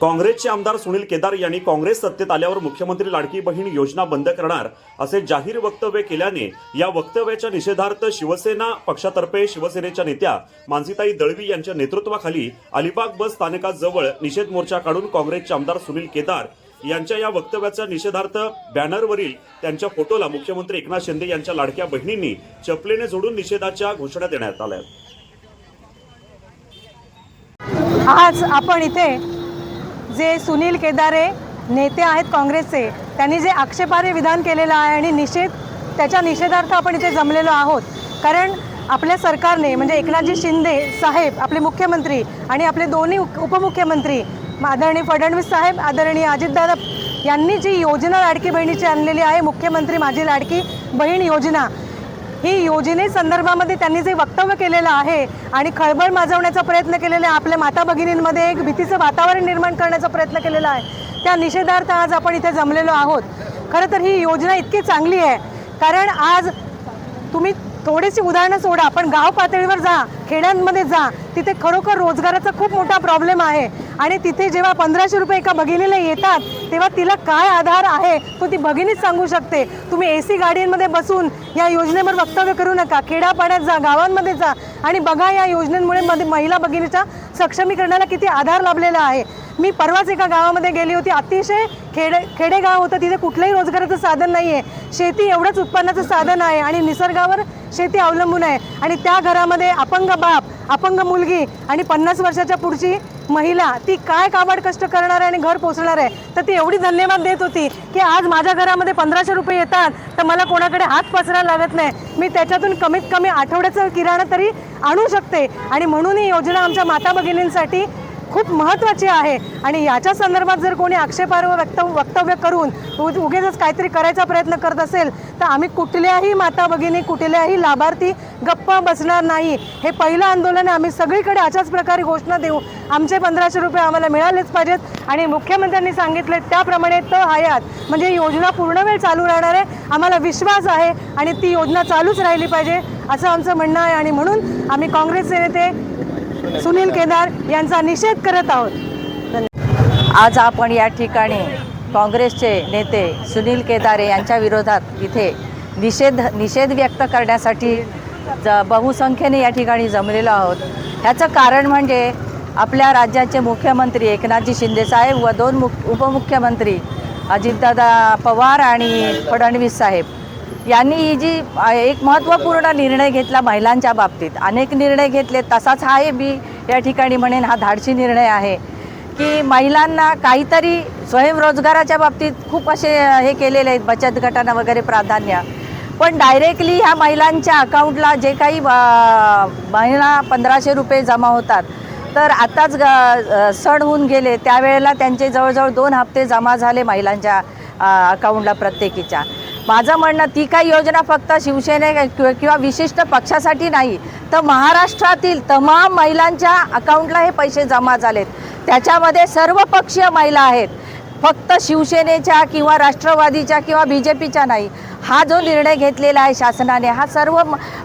काँग्रेसचे आमदार सुनील केदार यांनी काँग्रेस सत्तेत आल्यावर मुख्यमंत्री लाडकी बहीण योजना बंद करणार असे जाहीर वक्तव्य केल्याने या वक्तव्याच्या निषेधार्थ शिवसेना पक्षातर्फे शिवसेनेच्या नेत्या मानसीताई दळवी यांच्या नेतृत्वाखाली अलिबाग बस स्थानकाजवळ निषेध मोर्चा काढून काँग्रेसचे आमदार सुनील केदार यांच्या या वक्तव्याच्या निषेधार्थ बॅनरवरील त्यांच्या फोटोला मुख्यमंत्री एकनाथ शिंदे यांच्या लाडक्या बहिणींनी चपलेने जोडून निषेधाच्या घोषणा देण्यात आल्या. आज आपण इथे जे सुनील केदारे नेते आहेत काँग्रेसचे त्यांनी जे आक्षेपार्ह विधान केलेलं आहे आणि निषेध त्याच्या निषेधार्थ आपण इथे जमलेलो आहोत. कारण आपल्या सरकारने म्हणजे एकनाथजी शिंदे साहेब आपले मुख्यमंत्री आणि आपले दोन्ही उपमुख्यमंत्री आदरणीय फडणवीस साहेब आदरणीय अजितदादा यांनी जी योजना लाडकी बहिणीची आणलेली आहे मुख्यमंत्री माझी लाडकी बहीण योजना ही योजने संदर्भामध्ये त्यांनी जे वक्तव्य केलेलं आहे आणि खळबळ माजवण्याचा प्रयत्न केलेला आहे आपल्या माता भगिनींमध्ये एक भीतीचं वातावरण निर्माण करण्याचा प्रयत्न केलेला आहे त्या निषेधार्थ आज आपण इथे जमलेलो आहोत. खरं तर ही योजना इतकी चांगली आहे कारण आज तुम्ही थोडीशी उदाहरणं सोडा. पण गाव पातळीवर जा खेड्यांमध्ये जा. तिथे खरोखर रोजगाराचा खूप मोठा प्रॉब्लेम आहे. आणि तिथे जेव्हा पंधराशे रुपये एका भगिनीला येतात तेव्हा तिला काय आधार आहे तो ती भगिनीच सांगू शकते. तुम्ही ए सी गाड्यांमध्ये बसून या योजनेवर वक्तव्य करू नका. खेड्यापाड्यात जा गावांमध्ये जा. आणि बघा या योजनेमुळे मध्ये महिला भगिनीच्या सक्षमीकरणाला किती आधार लाभलेला आहे. मी परवाच एका गावामध्ये गेली होती. अतिशय खेडे खेडेगाव होतं. तिथे कुठलंही रोजगाराचं साधन नाही आहे शेती एवढंच उत्पन्नाचं साधन आहे. आणि निसर्गावर शेती अवलंबून आहे. आणि त्या घरामध्ये अपंग बाप अपंग मुलगी आणि पन्नास वर्षाच्या पुढची महिला ती काय काबाड कष्ट करणार आहे आणि घर पोचणार आहे? तर ती एवढी धन्यवाद देत होती की आज माझ्या घरामध्ये पंधराशे रुपये येतात तर मला कोणाकडे हात पसरायला लागत नाही. मी त्याच्यातून कमीत कमी आठवड्याचं किराणा तरी आणू शकते. आणि म्हणून ही योजना आमच्या माता भगिनींसाठी खूप महत्त्वाची आहे. आणि याच्या संदर्भात जर कोणी आक्षेपार्ह वक्त वक्तव्य करून उगेच काहीतरी करायचा प्रयत्न करत असेल तर आम्ही कुठल्याही माता भगिनी कुठल्याही लाभार्थी गप्प बसणार नाही. हे पहिलं आंदोलन आम्ही सगळीकडे अशाच प्रकारे घोषणा देऊ. आमचे पंधराशे रुपये आम्हाला मिळालेच पाहिजेत. आणि मुख्यमंत्र्यांनी सांगितले त्याप्रमाणे त हयात. म्हणजे योजना पूर्ण वेळ चालू राहणार आहे. आम्हाला विश्वास आहे आणि ती योजना चालूच राहिली पाहिजे असं आमचं म्हणणं आहे. आणि म्हणून आम्ही काँग्रेसचे नेते सुनील केदार यांचा निषेध करत आहोत. आज आपण या ठिकाणी काँग्रेसचे नेते सुनील केदारे यांच्या विरोधात इथे निषेध निषेध व्यक्त करण्यासाठी ज बहुसंख्येने या ठिकाणी जमलेलो आहोत. ह्याचं कारण म्हणजे आपल्या राज्याचे मुख्यमंत्री एकनाथजी शिंदेसाहेब व दोन मुख उपमुख्यमंत्री अजितदादा पवार आणि फडणवीस साहेब. यांनी ही जी एक महत्त्वपूर्ण निर्णय घेतला महिलांच्या बाबतीत. अनेक निर्णय घेतले तसाच हा आहे मी या ठिकाणी म्हणेन हा धाडशी निर्णय आहे की महिलांना काहीतरी स्वयंरोजगाराच्या बाबतीत खूप असे हे केलेले आहेत बचत गटांना वगैरे प्राधान्य. पण डायरेक्टली ह्या महिलांच्या अकाउंटला जे काही महिना पंधराशे रुपये जमा होतात तर आताच ग सण होऊन गेले त्यावेळेला त्यांचे जवळजवळ दोन हप्ते जमा झाले महिलांच्या अकाउंटला प्रत्येकीच्या. माझं म्हणणं ती काही योजना फक्त शिवसेने किंवा विशिष्ट पक्षासाठी नाही तर महाराष्ट्रातील तमाम महिलांच्या अकाउंटला हे पैसे जमा झालेत. त्याच्यामध्ये सर्व पक्षीय महिला आहेत. फक्त शिवसेनेच्या किंवा राष्ट्रवादीच्या किंवा बी जे पीच्या नाही. हा जो निर्णय घेतलेला आहे शासनाने हा सर्व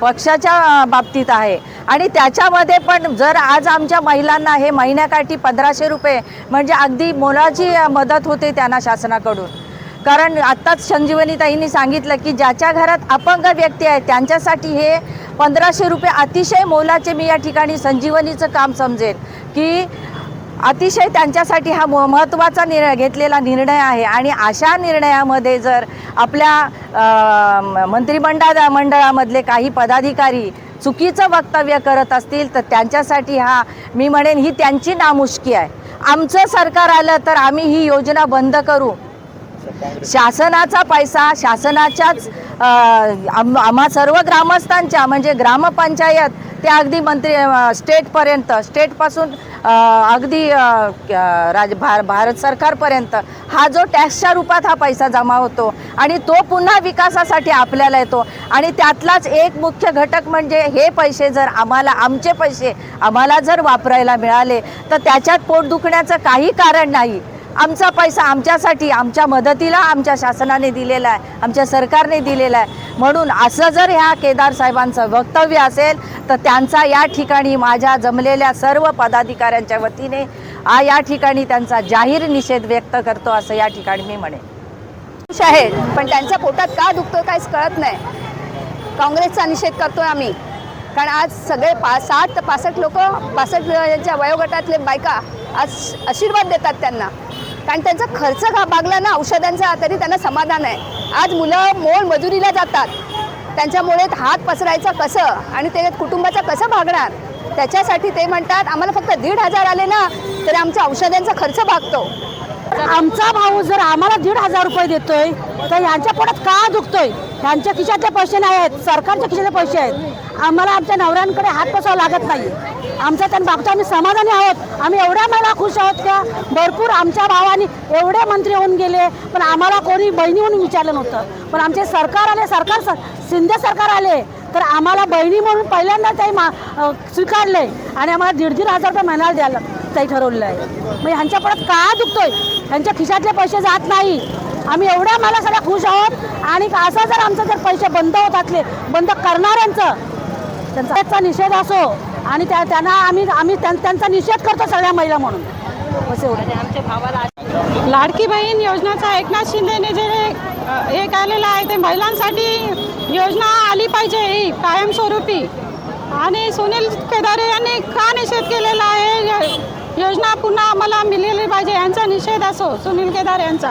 पक्षाच्या बाबतीत आहे. आणि त्याच्यामध्ये पण जर आज आमच्या महिलांना हे महिन्याकाठी पंधराशे रुपये म्हणजे अगदी मोलाची मदत होते त्यांना शासनाकडून. कारण आत्ताच संजीवनीताईंनी सांगितलं की ज्याच्या घरात अपंग व्यक्ती आहे त्यांच्यासाठी हे पंधराशे रुपये अतिशय मोलाचे मी या ठिकाणी संजीवनीचं काम समजेल की अतिशय त्यांच्यासाठी हा म महत्त्वाचा निर्णय घेतलेला निर्णय आहे आणि अशा निर्णयामध्ये जर आपल्या मंत्रिमंडळ मंत्रिमंडळा मंडळामधले काही पदाधिकारी चुकीचं वक्तव्य करत असतील तर त्यांच्यासाठी हा मी म्हणेन ही त्यांची नामुष्की आहे. आमचं सरकार आलं तर आम्ही ही योजना बंद करू. शासनाचा पैसा शासनाच्याच आम आम्हा सर्व ग्रामस्थांच्या म्हणजे ग्रामपंचायत ते अगदी मंत्री स्टेटपर्यंत स्टेटपासून अगदी राज भार भारत सरकारपर्यंत हा जो टॅक्सच्या रूपात हा पैसा जमा होतो आणि तो पुन्हा विकासासाठी आपल्याला येतो आणि त्यातलाच एक मुख्य घटक म्हणजे हे पैसे जर आम्हाला आमचे पैसे आम्हाला जर वापरायला मिळाले तर त्याच्यात पोट दुखण्याचं काही कारण नाही. आमचा पैसा आमच्यासाठी आमच्या मदतीला आमच्या शासनाने दिलेला आहे आमच्या सरकारने दिलेला आहे. म्हणून असं जर ह्या केदार साहेबांचं वक्तव्य असेल तर त्यांचा या ठिकाणी माझ्या जमलेल्या सर्व पदाधिकाऱ्यांच्या वतीने आ या ठिकाणी त्यांचा जाहीर निषेध व्यक्त करतो असं या ठिकाणी मी म्हणेन. खुश आहेत पण त्यांच्या पोटात का दुखतो काहीच कळत नाही. काँग्रेसचा निषेध करतोय आम्ही. कारण आज सगळे पा साठ ते पासष्ट लोक पासष्ट यांच्या वयोगटातले बायका आज आशीर्वाद देतात त्यांना. कारण त्यांचा खर्च का भागला ना औषधांचा तरी त्यांना समाधान आहे. आज मुलं मोल मजुरीला जातात. त्यांच्यामुळे हात पसरायचं कसं आणि ते कुटुंबाचं कसं भागणार? त्याच्यासाठी ते म्हणतात आम्हाला फक्त दीड हजार आले ना तरी आमच्या औषधांचा खर्च भागतो. आमचा भाऊ जर आम्हाला दीड हजार रुपये देतोय तर यांच्या पोटात का दुखतोय? त्यांच्या खिशातले पैसे नाही आहेत सरकारच्या खिशातले पैसे आहेत. आम्हाला आमच्या नवऱ्यांकडे हात पसावा लागत नाही. आमचा त्यांना बाबतीत आम्ही समाधानी आहोत. आम्ही एवढ्या मला खुश आहोत का? भरपूर आमच्या भावाने एवढे मंत्री होऊन गेले पण आम्हाला कोणी बहिणी म्हणून विचारलं नव्हतं. पण आमचे सरकार आले सरकार स- शिंदे सरकार आले तर आम्हाला बहिणी म्हणून पहिल्यांदा ते मा स्वीकारले आणि आम्हाला दीड दीड हजार रुपये महिन्याला द्यायला ते ठरवलं आहे. मग ह्यांच्या परत का दुखतोय? ह्यांच्या खिशातले पैसे जात नाही. आम्ही एवढ्या मला सगळ्या खुश आहोत. आणि असं जर आमचं जर पैसे बंद होत असले बंद करणाऱ्यांचं त्यांचा निषेध असो आणि त्या त्यांना आम्ही आम्ही त्यां- त्यांचा निषेध करतो सगळ्या महिला म्हणून. असं एवढं. लाडकी बहीण योजनाचा एकनाथ शिंदेने जे हे केलेलं आहे ते महिलांसाठी योजना आली पाहिजे ही कायमस्वरूपी. आणि सुनील केदारे यांनी का निषेध केलेला आहे? य- योजना पुन्हा आम्हाला मिळाली पाहिजे यांचा निषेध असो सुनील केदार यांचा.